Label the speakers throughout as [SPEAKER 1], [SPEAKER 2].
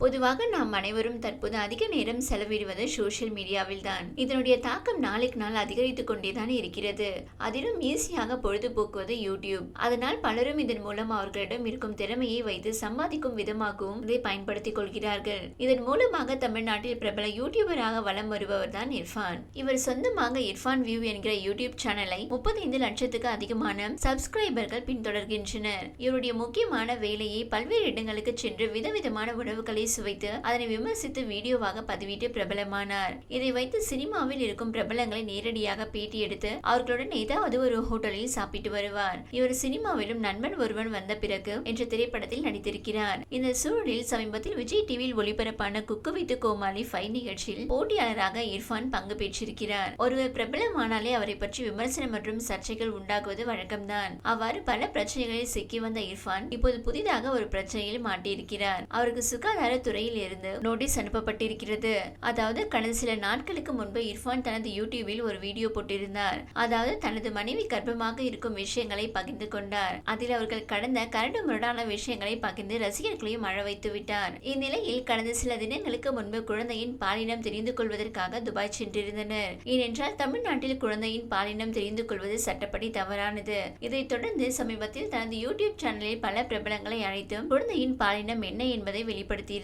[SPEAKER 1] பொதுவாக நாம் அனைவரும் தற்போது அதிக நேரம் செலவிடுவது சோஷியல் மீடியாவில் தான் இதனுடைய தாக்கம் நாளுக்கு நாள் அதிகரித்துக் கொண்டேதான் இருக்கிறது. அதிலும் ஈஸியாக பொழுதுபோக்குவது யூடியூப் அதனால் பலரும் இதன் மூலம் அவர்களிடம் இருக்கும் திறமையை வைத்து சம்பாதிக்கும் விதமாகவும் இதை பயன்படுத்திக் கொள்கிறார்கள். இதன் மூலமாக தமிழ்நாட்டில் பிரபல யூடியூபராக வலம் வருபவர் தான் இர்ஃபான். இவர் சொந்தமாக இர்ஃபான் வியூ என்கிற யூடியூப் சேனலை முப்பத்தைந்து லட்சத்துக்கு அதிகமான சப்ஸ்கிரைபர்கள் பின்தொடர்கின்றனர். இவருடைய முக்கியமான வேலையை பல்வேறு இடங்களுக்கு சென்று விதவிதமான உணவுகளை சுவைத்து அதனை விமர்சித்து வீடியோவாக பதிவிட்டு பிரபலமானார். இதை வைத்து சினிமாவில் இருக்கும் பிரபலங்களை நேரடியாக பேட்டி எடுத்து அவர்களுடன் ஏதாவது ஒரு ஹோட்டலில் சாப்பிட்டு வருவார். இவர் சினிமாவிலும் நண்பன் ஒருவன் வந்த பிறகு என்ற திரைப்படத்தில் நடித்திருக்கிறார். இந்த சூழலில் சமீபத்தில் விஜய் டிவியில் ஒளிபரப்பான குக்கு வித்து கோமாளி ஃபைவ் நிகழ்ச்சியில் போட்டியாளராக இர்ஃபான் பங்கு பெற்றிருக்கிறார். ஒருவர் பிரபலமானாலே அவரை பற்றி விமர்சனம் மற்றும் சர்ச்சைகள் உண்டாகுவது வழக்கம்தான். அவ்வாறு பல பிரச்சனைகளில் சிக்கி வந்த இர்ஃபான் இப்போது புதிதாக ஒரு பிரச்சனையில் மாட்டியிருக்கிறார். அவருக்கு சுகாதார துறையில் இருந்து நோட்டீஸ் அனுப்பப்பட்டிருக்கிறது. அதாவது கடந்த சில நாட்களுக்கு முன்பு இர்ஃபான் தனது யூடியூபில் ஒரு வீடியோ போட்டிருந்தார். அதாவது தனது மனைவி கர்ப்பமாக இருக்கும் விஷயங்களை பகிர்ந்து கொண்டார். அதில் அவர்கள் கடந்த கரடு முரடான விஷயங்களை பகிர்ந்து ரசிகர்களையும் அழ வைத்து விட்டார். இந்நிலையில் கடந்த சில தினங்களுக்கு முன்பு குழந்தையின் பாலினம் தெரிந்து கொள்வதற்காக துபாய் சென்றிருந்தனர். ஏனென்றால் தமிழ்நாட்டில் குழந்தையின் பாலினம் தெரிந்து கொள்வது சட்டப்படி தவறானது. இதைத் தொடர்ந்து சமீபத்தில் தனது யூடியூப் சேனலில் பல பிரபலங்களை அழைத்தும் குழந்தையின் பாலினம் என்ன என்பதை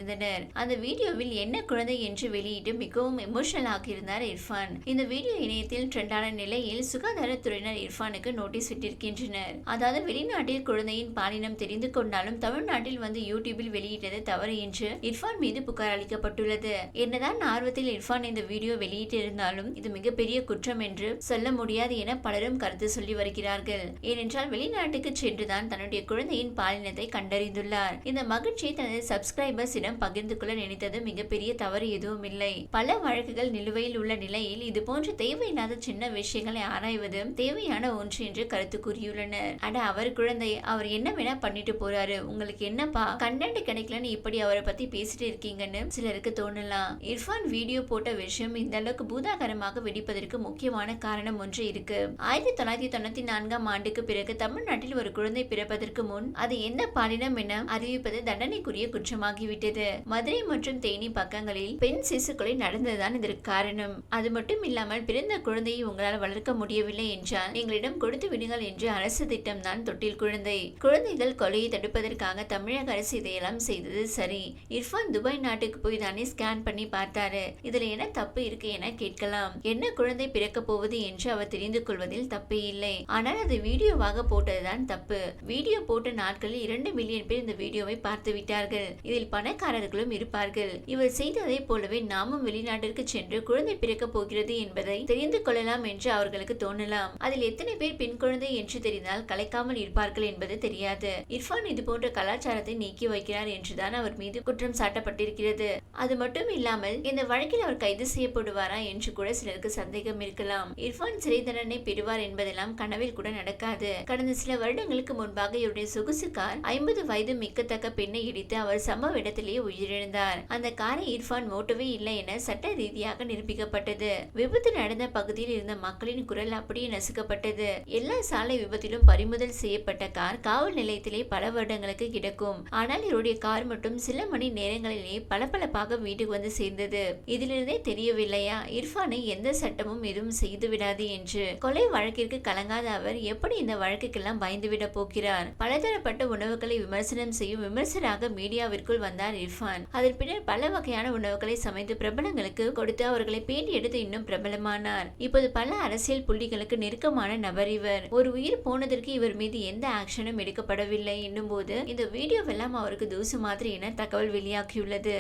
[SPEAKER 1] இருந்தனர். அந்த வீடியோவில் என்ன குழந்தை என்று வெளியிட்டு மிகவும் எமோஷனல் ஆகியிருந்தார் இர்ஃபான். இந்த வீடியோ இணையத்தில் ட்ரெண்டான நிலையில் சுகாதாரத்துறையினர் இர்ஃபானுக்கு நோட்டீஸ் விட்டிருக்கின்றனர். அதாவது வெளிநாட்டில் குழந்தையின் பாலினம் தெரிந்து கொண்டாலும் தமிழ்நாட்டில் வந்து யூடியூபில் வெளியிட்டது தவறு என்று இர்ஃபான் மீது புகார் அளிக்கப்பட்டுள்ளது. என்னதான் ஆர்வத்தில் இர்ஃபான் இந்த வீடியோ வெளியிட்டிருந்தாலும் இது மிகப்பெரிய குற்றம் என்று சொல்ல முடியாது என பலரும் கருத்து சொல்லி வருகிறார்கள். ஏனென்றால் வெளிநாட்டுக்கு சென்றுதான் தன்னுடைய குழந்தையின் பாலினத்தை கண்டறிந்துள்ளார். இந்த மகிழ்ச்சியை தனது சப்ஸ்கிரைபர்ஸிடம் பகிர்ந்து கொள்ள நினைத்தது மிகப்பெரிய தவறு எதுவும் இல்லை பல வழக்குகள் நிலுவையில் உள்ள நிலையில் இது போன்ற தேவையில்லாத சின்ன விஷயங்களை ஆராய்வது தேவையான ஒன்று என்று கருத்து கூறியுள்ளனர். அட அவர் குழந்தை அவர் என்ன வேணா பண்ணிட்டு போறாரு. உங்களுக்கு என்னப்பா? கண்டென்ட் கிடைக்கலன்னு இப்படி அவரை பத்தி பேசிட்டு இருக்கீங்கன்னு சிலருக்கு தோணலாம். இர்ஃபான் வீடியோ போட்ட விஷயம் இந்த அளவுக்கு பூதாகரமாக வெடிப்பதற்கு முக்கியமான காரணம் ஒன்று இருக்கு. ஆயிரத்தி தொள்ளாயிரத்தி தொண்ணூத்தி நான்காம் ஆண்டுக்கு பிறகு தமிழ்நாட்டில் ஒரு குழந்தை பிறப்பதற்கு முன் அது எந்த பாலினம் என அறிவிப்பது தண்டனைக்குரிய குற்றமாகிவிட்டது. மதுரை மற்றும் தேனி பக்கங்களில் பெண் சிசுக்களை நடந்ததுதான் இதற்கு காரணம். அது மட்டும் இல்லாமல் பிறந்த குழந்தையை உங்களால் வளர்க்க முடியவில்லை என்றால் எங்களிடம் கொடுத்து விடுங்கள் என்று அரசு திட்டம் தான் தொட்டில் குழந்தை. குழந்தைகள் கொலையை தடுப்பதற்காக தமிழக அரசு இதையெல்லாம் செய்தது சரி. இர்ஃபான் துபாய் நாட்டுக்கு போய் தானே ஸ்கேன் பண்ணி பார்த்தாரு. இதுல என்ன தப்பு இருக்கு என கேட்கலாம். என்ன குழந்தை பிறக்க போவது என்று அவர் தெரிந்து கொள்வதில் தப்பு இல்லை. ஆனால் அது வீடியோவாக போட்டதுதான் தப்பு. வீடியோ போட்ட நாட்களில் இரண்டு மில்லியன் பேர் இந்த வீடியோவை பார்த்து விட்டார்கள். இதில் சொந்தக்காரர்களும் இருப்பார்கள். இவர் செய்ததை போலவே நாமும் வெளிநாட்டிற்கு சென்று குழந்தை பிறக்க போகிறது என்பதை தெரிந்து கொள்ளலாம் என்று அவர்களுக்கு தோணலாம். அதில் எத்தனை பேர் பெண் குழந்தை என்று தெரிந்தால் கலைக்காமல் இருப்பார்கள் என்பது தெரியாது. இர்ஃபான் இது போன்ற கலாச்சாரத்தை நீக்கி வைக்கிறார் என்றுதான் அவர் மீது குற்றம் சாட்டப்பட்டிருக்கிறது. அது மட்டும் இல்லாமல் இந்த வழக்கில் அவர் கைது செய்யப்படுவாரா என்று கூட சிலருக்கு சந்தேகம் இருக்கலாம். இர்ஃபான் சிறை தண்டனை பெறுவார் என்பதெல்லாம் கனவில் கூட நடக்காது. கடந்த சில வருடங்களுக்கு முன்பாக இவருடைய சொகுசு கார் ஐம்பது வயது மிக்கத்தக்க பெண்ணை இடித்து அவர் சம்பவ இடத்திலேயே உயிரிழந்தார். அந்த காரை இர்ஃபான் ஓட்டவே இல்லை என சட்ட ரீதியாக நிரூபிக்கப்பட்டது. விபத்து நடந்த பகுதியில் இருந்த மக்களின் குரல் அப்படியே நசுக்கப்பட்டது. எல்லா சாலை விபத்திலும் பறிமுதல் செய்யப்பட்ட கார் காவல் நிலையத்திலே பல வருடங்களுக்கு கிடக்கும். ஆனால் இவருடைய கார் மட்டும் சில மணி நேரங்களிலே பளபளப்பாக வீட்டுக்கு வந்து சேர்ந்தது. இதிலிருந்தே தெரியவில்லையா? இர்ஃபானை எந்த சட்டமும் எதுவும் செய்து விடாது என்று. கொலை வழக்கிற்கு கலங்காத அவர் எப்படி இந்த வழக்குக்கெல்லாம் பயந்துவிட போகிறார்? பலதரப்பட்ட உணவுகளை விமர்சனம் செய்யும் விமர்சராக மீடியாவிற்குள் வந்தார் இர்ஃபான். அதன் பின்னர் பல வகையான உணவுகளை சமைத்து பிரபலங்களுக்கு கொடுத்து அவர்களை பேட்டி எடுத்து இன்னும் பிரபலமானார். இப்போது பல அரசியல் புள்ளிகளுக்கு நெருக்கமான நபர் இவர். ஒரு உயிர் போனதற்கு இவர் மீது எந்த ஆக்ஷனும் எடுக்கப்படவில்லை. என்னும் போது இந்த வீடியோவெல்லாம் அவருக்கு தூசு மாதிரி என தகவல் வெளியாகியுள்ளது.